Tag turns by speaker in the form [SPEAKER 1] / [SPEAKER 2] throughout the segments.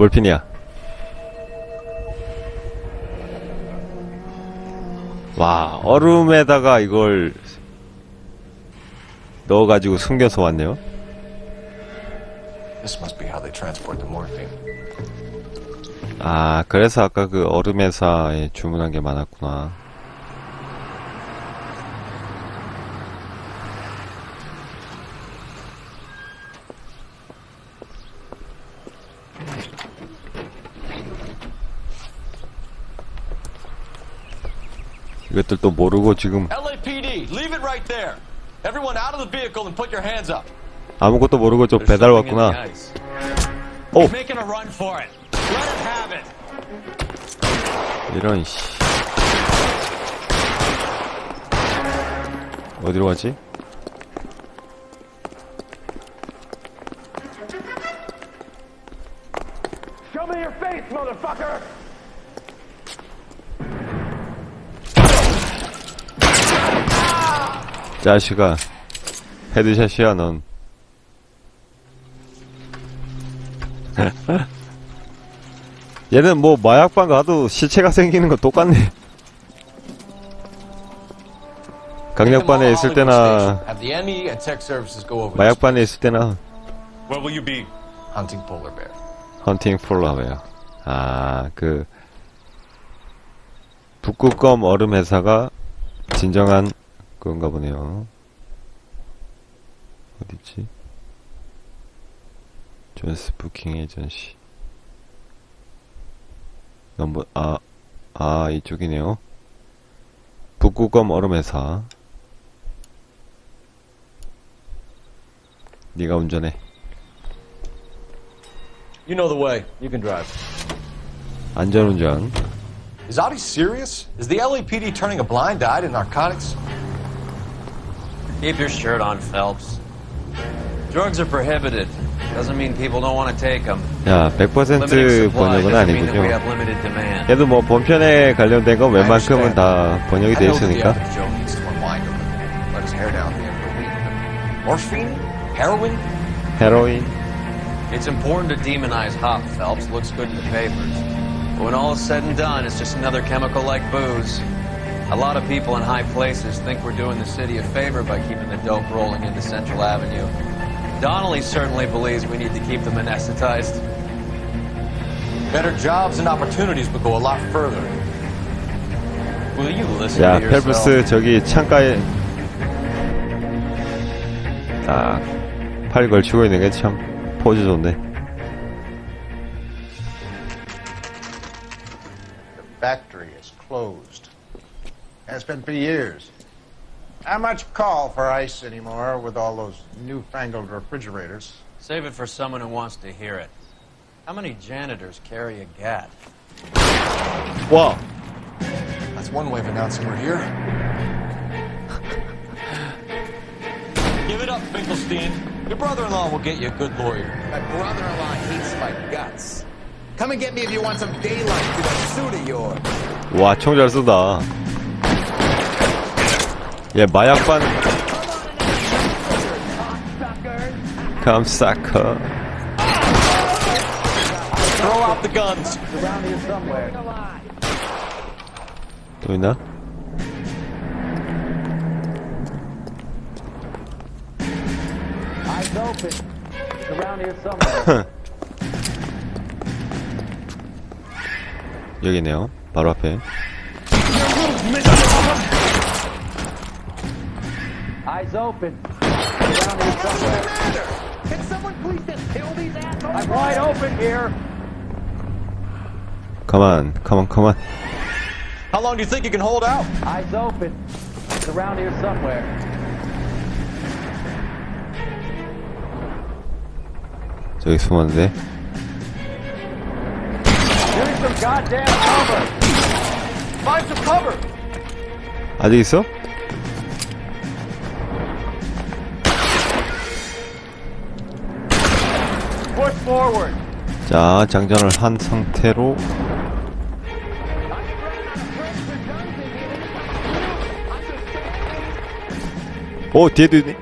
[SPEAKER 1] 몰핀이야. 와, 얼음에다가 이걸 넣어가지고 숨겨서 왔네요.
[SPEAKER 2] This must be how they transport the morphine.
[SPEAKER 1] 아, 그래서 아까 그 얼음 회사에 주문한 게 많았구나. 이것들도 모르고 지금 아무것도 모르고 저 배달 왔구나. 오. 이런 씨. 어디로 가지? 자식아. 헤드샷이야, 넌. 얘는 뭐 마약방 가도 시체가 생기는 건 똑같네. 강력반에 있을 때나. 마약반에 있을 때나
[SPEAKER 2] Where will you be? Hunting polar bear.
[SPEAKER 1] 헌팅 폴라웨어. 아, 그 북극검 얼음 회사가 진정한 그건가 보네요. 어디지? 존스 부킹 에전시. 넘버 아, 아 이쪽이네요. 북극검 얼음 회사. 네가 운전해.
[SPEAKER 2] You know the way. You can drive.
[SPEAKER 1] 안전운전.
[SPEAKER 2] Is Audie serious? Is the LAPD turning a blind eye to narcotics?
[SPEAKER 3] Keep your shirt on, Phelps. Drugs are prohibited. Doesn't mean people don't want to take them.
[SPEAKER 1] 야, 100%
[SPEAKER 3] Limiting supply
[SPEAKER 1] 번역은
[SPEAKER 3] doesn't mean that
[SPEAKER 1] 아니군요.
[SPEAKER 3] we have limited demand.
[SPEAKER 1] 그래도 뭐 본편에 관련된 건 웬만큼은 다 번역이
[SPEAKER 2] I
[SPEAKER 1] 돼
[SPEAKER 2] know that the
[SPEAKER 1] 있으니까.
[SPEAKER 2] average Joe needs to unwind a little. Let his hair down the end of the week. But morphine? Heroin?
[SPEAKER 1] 헤로인.
[SPEAKER 3] It's important to demonize hop, Phelps. Looks good in the papers. But when all is said and done, it's just another chemical like booze. A lot of people in high places think we're doing the city a favor by keeping the dope rolling into Central Avenue. Donnelly certainly believes we need to keep them anesthetized.
[SPEAKER 2] Better jobs and opportunities would go a lot further.
[SPEAKER 3] Will you listen
[SPEAKER 1] 야,
[SPEAKER 3] to yourself?
[SPEAKER 1] 펠프스 저기 창가에 딱 팔 걸치고 있는 게 참 포즈 좋네.
[SPEAKER 4] The factory is closed. Has been for years. Not much call for ice anymore with all those newfangled refrigerators.
[SPEAKER 3] Save it for someone who wants to hear it. How many janitors carry a gat?
[SPEAKER 1] 와,
[SPEAKER 2] That's one way of announcing we're here. Give it up, Finkelstein. Your brother-in-law will get you a good lawyer.
[SPEAKER 5] My brother-in-law hates my guts. Come and get me if you want some daylight to that suit of yours.
[SPEAKER 1] 와, 총 잘 쏜다. 예, 마약반. 감사커 또 있나? 여기네요. 바로 앞에.
[SPEAKER 6] Eyes open. It's around here somewhere.
[SPEAKER 5] Can someone please just kill these assholes?
[SPEAKER 6] I'm wide open here.
[SPEAKER 1] 가만, 가만, 가만.
[SPEAKER 2] How long do you think you can hold out?
[SPEAKER 6] Eyes open. It's around here somewhere.
[SPEAKER 1] 저기 숨었는데.
[SPEAKER 6] Give me some goddamn cover. Find some cover.
[SPEAKER 1] 아직 있어? 자, 장전을 한 상태로 오, 뒤에도 있네.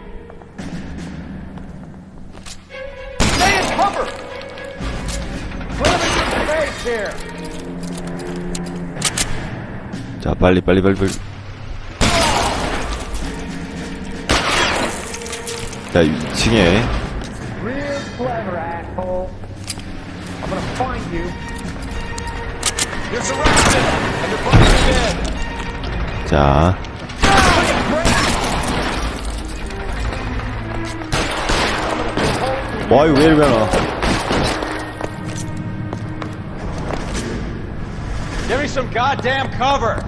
[SPEAKER 1] 자, 빨리, 빨리, 빨리, 빨리. 자, 2층에.
[SPEAKER 6] you.
[SPEAKER 5] You're surrounded, and your brother's dead.
[SPEAKER 1] 자. 와, 이거 왜 이리 많아.
[SPEAKER 6] Give me some goddamn cover.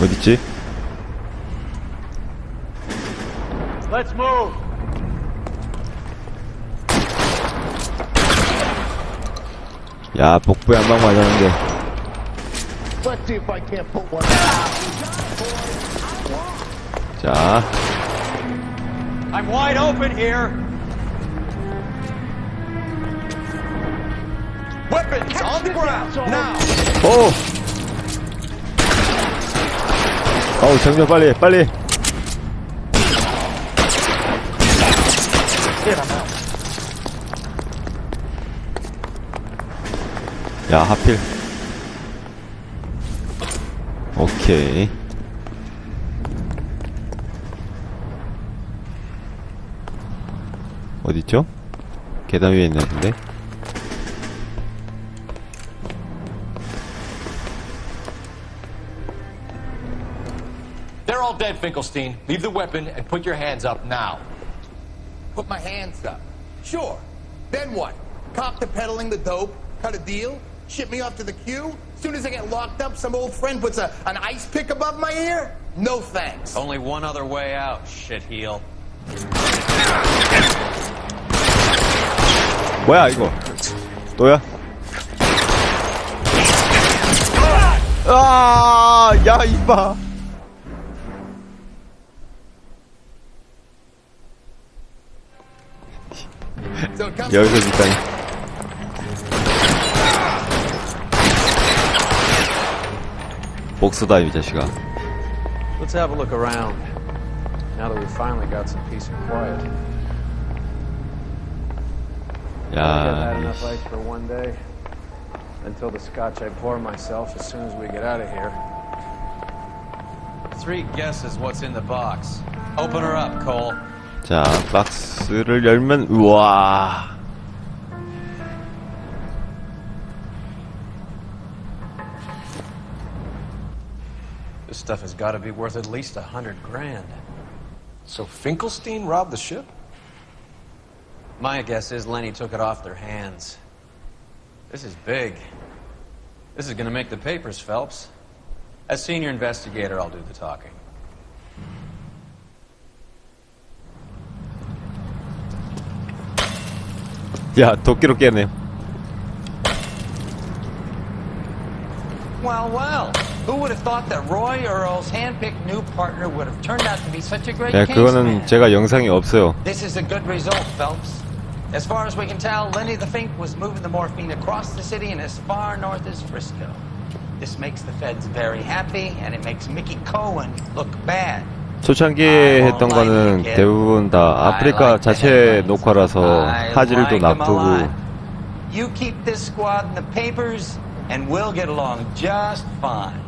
[SPEAKER 1] 어딨지?
[SPEAKER 6] Let's move.
[SPEAKER 1] 야, 복부에 한 방 맞았는데.
[SPEAKER 6] Let's see if I can't put one.
[SPEAKER 1] 자,
[SPEAKER 6] I'm wide open here.
[SPEAKER 5] Weapons on the ground, now.
[SPEAKER 1] 오! 어우, 정전 빨리, 해, 빨리. 야, 하필. 오케이. 어딨죠? 계단 위에 있는 데
[SPEAKER 5] They're all dead, Finkelstein. Leave the weapon and put your hands up now. Put my hands up. Sure. Then what? Cop to peddling the dope? Cut a deal? Ship me off to the queue? Soon as I get locked up, some old friend puts a, an ice pick above my ear? No thanks.
[SPEAKER 3] Only one other way out, shitheel.
[SPEAKER 1] 뭐야 이거 또야? 아, 야 이봐.
[SPEAKER 5] So it comes
[SPEAKER 1] 여기서 일단 복수다 이 자식아.
[SPEAKER 3] Let's have a look around. Now that we've finally got some peace and quiet. I've had
[SPEAKER 1] 야,
[SPEAKER 3] enough ice for one day. Until the scotch I pour myself as soon as we get out of here. Three guesses what's in the box. Open her up, Cole.
[SPEAKER 1] 자 박스를 열면 우와.
[SPEAKER 3] stuff has got to be worth at least a hundred grand.
[SPEAKER 2] So Finkelstein robbed the ship?
[SPEAKER 3] My guess is Lenny took it off their hands. This is big. This is going to make the papers, Phelps. As senior investigator, I'll do the talking.
[SPEAKER 1] 야 도끼로 깨네.
[SPEAKER 7] Well, well. Who would have thought that Roy Earl's hand-picked new partner would have turned out to be such a great
[SPEAKER 1] 야
[SPEAKER 7] case
[SPEAKER 1] 그거는
[SPEAKER 7] man?
[SPEAKER 1] 제가 영상이 없어요.
[SPEAKER 7] This is a good result, Phelps. As far as we can tell, Lenny the Fink was moving the morphine across the city and as far north as Frisco. This makes the feds very happy, and it makes Mickey Cohen look bad.
[SPEAKER 1] 초창기에 했던 거는 대부분 다 아프리카 자체 녹화라서
[SPEAKER 7] I
[SPEAKER 1] 화질도
[SPEAKER 7] like 'em a
[SPEAKER 1] 나쁘고
[SPEAKER 7] lot. You keep this squad in the papers, and we'll get along just fine.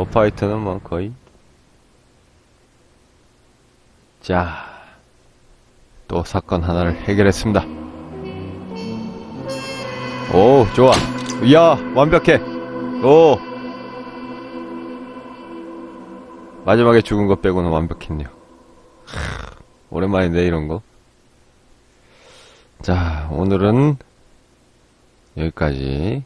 [SPEAKER 1] 뭐 파이터는 뭐 거의. 자 또 사건 하나를 해결했습니다. 오 좋아. 이야 완벽해. 오. 마지막에 죽은 것 빼고는 완벽했네요. 하, 오랜만인데 이런 거 자 오늘은 여기까지